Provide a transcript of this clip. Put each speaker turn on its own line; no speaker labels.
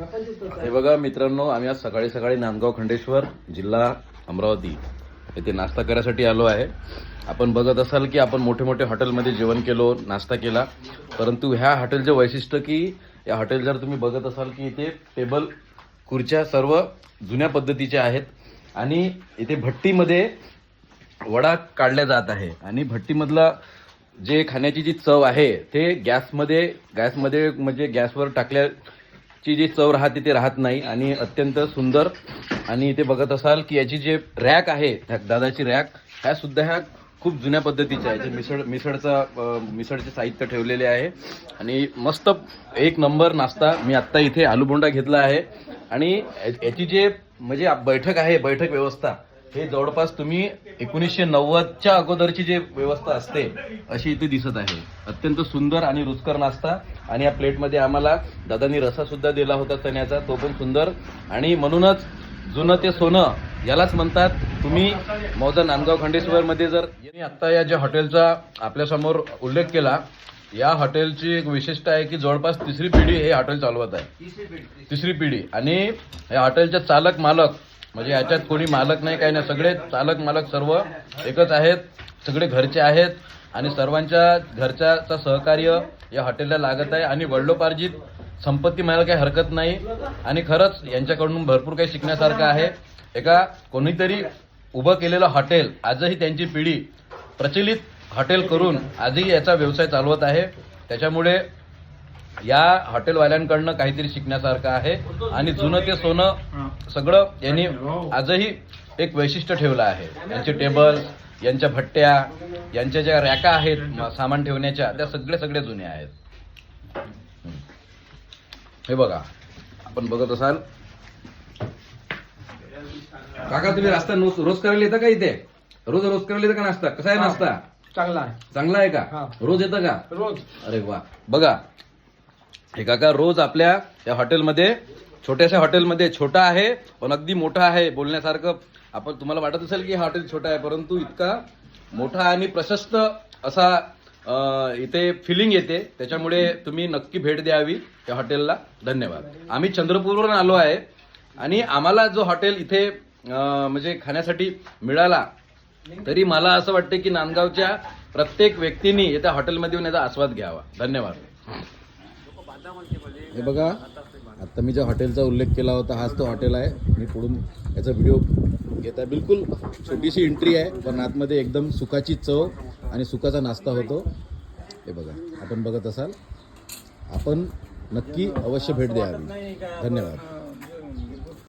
हे बघा मित्रांनो आम्ही आज सकाळी सकाळी नांदगाव खंडेश्वर जिल्हा अमरावती येथे नाश्ता करायसाठी आलो आहे. आपण बघत असाल की आपण मोठे मोठे हॉटेलमध्ये जेवण केलो नाश्ता केला. परंतु ह्या हॉटेलचं वैशिष्ट्य की या हॉटेल जर तुम्ही बघत असाल की इथे टेबल खुर्च्या सर्व जुन्या पद्धतीच्या आहेत. आणि इथे भट्टीमध्ये वडा काढल्या जात आहे. आणि भट्टीमधला जे खाण्याची जी चव आहे ते गॅसमध्ये गॅसमध्ये म्हणजे गॅसवर टाकल्या ची जी चव राहते ती राहत नाही आणि अत्यंत सुंदर. आणि इथे बघत असाल की याची जे रॅक आहे त्या दादाची रॅक ह्या सुद्धा ह्या खूप जुन्या पद्धतीच्या आहे जे मिसळ मिसळचा मिसळचे साहित्य ठेवलेले आहे. आणि मस्त एक नंबर नाश्ता मी आत्ता इथे आलूबोंडा घेतला आहे. आणि याची जे म्हणजे बैठक आहे बैठक व्यवस्था हे जवळपास तुम्ही एकोणीसशे नव्वदच्या अगोदरची जी व्यवस्था असते अशी इथे दिसत आहे. अत्यंत सुंदर आणि रुचकर नाश्ता. आणि या प्लेटमध्ये आम्हाला दादांनी रसा सुद्धा दिला होता चण्याचा. तो पण सुंदर. आणि म्हणूनच जुनं ते सोनं यालाच म्हणतात तुम्ही मौजा नांदगाव खंडेश्वरमध्ये जर यांनी आत्ता या ज्या हॉटेलचा आपल्यासमोर उल्लेख केला या हॉटेलची एक विशिष्ट आहे की जवळपास तिसरी पिढी हे हॉटेल चालवत आहे. तिसरी पिढी. आणि या हॉटेलच्या चालक मालक म्हणजे याच्यात कोणी मालक नाही काही नाही सगळे चालक मालक सर्व एकच आहेत. सगळे घरचे आहेत आणि सर्वांच्या घरच्याचा सहकार्य या हॉटेलला लागत आहे. आणि वडिलोपार्जित संपत्ती म्हणायला काही हरकत नाही. आणि खरंच यांच्याकडून भरपूर काही शिकण्यासारखं आहे. एका कोणीतरी उभं केलेलं हॉटेल आजही त्यांची पिढी प्रचलित हॉटेल करून आजही याचा व्यवसाय चालवत आहे. त्याच्यामुळे या हॉटेलवाल्यांकडनं काहीतरी शिकण्यासारखं आहे. आणि जुनं ते सोनं सगळं यांनी आजही एक वैशिष्ट्य ठेवलं आहे. यांचे टेबल यांच्या भट्ट्या यांच्या ज्या रॅका आहेत सामान ठेवण्याच्या त्या सगळे सगळे जुने आहेत. हे बघा आपण बघत असाल. काका तुम्ही नाश्ता रोज करायला येता का इथे? रोज रोज करायला येतं का नाश्ता? कसा आहे नाश्ता?
चांगला आहे.
चांगला आहे. का? रोज येतं का?
रोज.
अरे वा. बघा. हे काका रोज आपल्या या हॉटेलमध्ये छोट्याशा हॉटेलमध्ये छोटा आहे पण अगदी मोठा आहे बोलण्यासारखं आपण तुम्हाला वाटत असेल की हा हॉटेल छोटा आहे परंतु इतका मोठा आणि प्रशस्त असा इथे फिलिंग येते. त्याच्यामुळे तुम्ही नक्की भेट द्यावी त्या हॉटेलला. धन्यवाद. आम्ही चंद्रपूरवरून आलो आहे आणि आम्हाला जो हॉटेल इथे म्हणजे खाण्यासाठी मिळाला तरी मला असं वाटतं की नांदगावच्या प्रत्येक व्यक्तीने येत्या हॉटेलमध्ये येऊन याचा आस्वाद घ्यावा. धन्यवाद. हे बघा आता मी ज्या हॉटेलचा उल्लेख केला होता हाच तो हॉटेल आहे. मी पुढून याचा व्हिडिओ घेत आहे. बिलकुल छोटीशी एंट्री आहे पण आतमध्ये एकदम सुखाची चव आणि सुखाचा नाश्ता होतो. हे बघा आपण बघत असाल. आपण नक्की अवश्य भेट द्यावी. धन्यवाद.